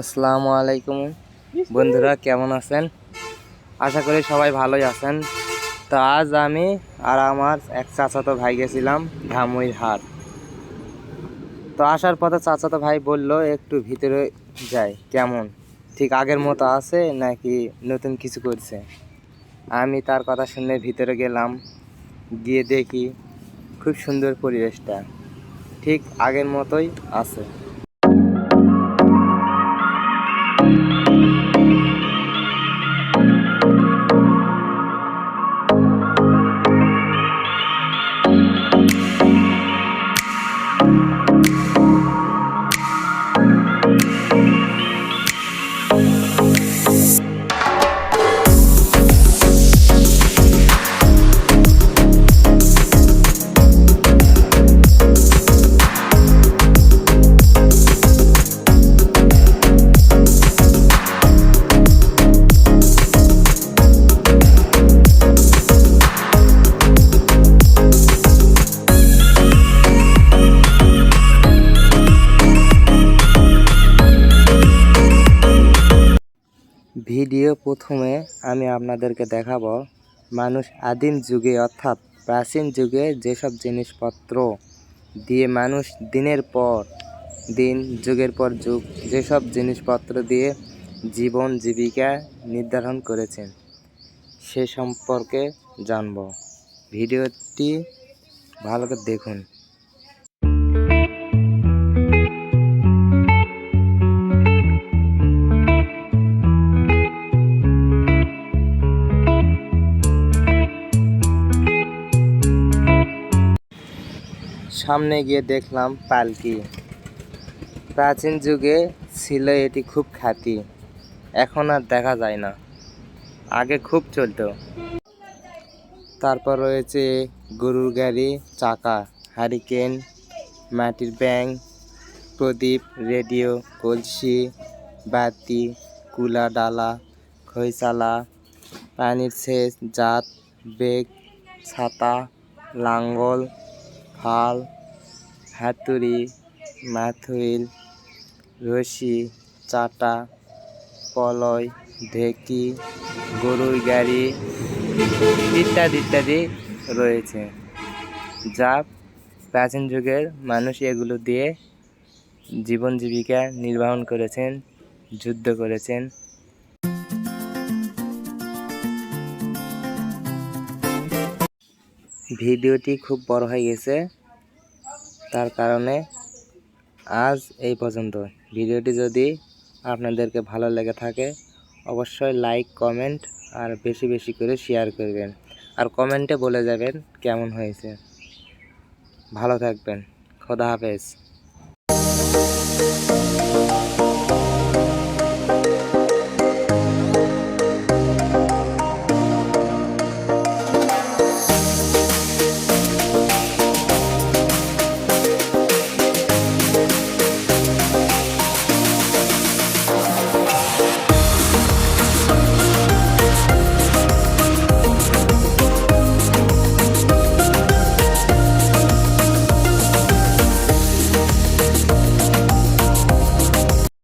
আসসালামু আলাইকুম। বন্ধুরা কেমন আছেন? আশা করি সবাই ভালোই আছেন। তো আজ আমি আর আমার এক চাচাতো ভাই গেছিলাম ধামুই হাট। তো আসার পথে চাচাতো ভাই বলল একটু ভিতরে যাই কেমন? ঠিক আগের মতো আছে নাকি নতুন কিছু করছে? আমি তার কথা শুনে ভিতরে গেলাম গিয়ে দেখি খুব সুন্দর পরিবেশটা। ঠিক আগের মতোই আছে। ভিডিও প্রথমে আমি আপনাদেরকে দেখাবো মানুষ আদিম যুগে অর্থাৎ প্রাচীন যুগে যেসব জিনিসপত্র দিয়ে মানুষ দিনের পর দিন, যুগের পর যুগ যেসব জিনিসপত্র দিয়ে জীবন জীবিকা নির্ধারণ করেছেন সে সম্পর্কে জানব। ভিডিওটি ভালো করে দেখুন। সামনে গিয়ে দেখলাম পালকি। প্রাচীন যুগে ছিল এটি খুব খ্যাতি, এখন আর দেখা যায় না। আগে খুব চলতো। তারপর রয়েছে গরুর গাড়ি, চাকা, হারিকেন, মাটির ব্যাং প্রদীপ, রেডিও, কলসি, বাতি, কুলা ডালা খৈচালা পানির সেচ, জাত, বেগ, ছাতা, লাঙ্গল ফাল হাতুড়ি মাথুইল রশি, চাটা পলয় ঢেকি, গরুর গাড়ি ইত্যাদি ইত্যাদি রয়েছে। যা প্রাচীন যুগের মানুষ এগুলো দিয়ে জীবন জীবিকা নির্বাহন করেছেন, যুদ্ধ করেছেন। ভিডিওটি খুব বড় হয়ে গেছে। তার কারণে আজ এই পর্যন্ত। ভিডিওটি যদি আপনাদেরকে ভালো লেগে থাকে, অবশ্যই লাইক, কমেন্ট আর বেশি বেশি করে শেয়ার করবেন। আর কমেন্টে বলে যাবেন কেমন হয়েছে। ভালো থাকবেন। খোদা হাফেজ।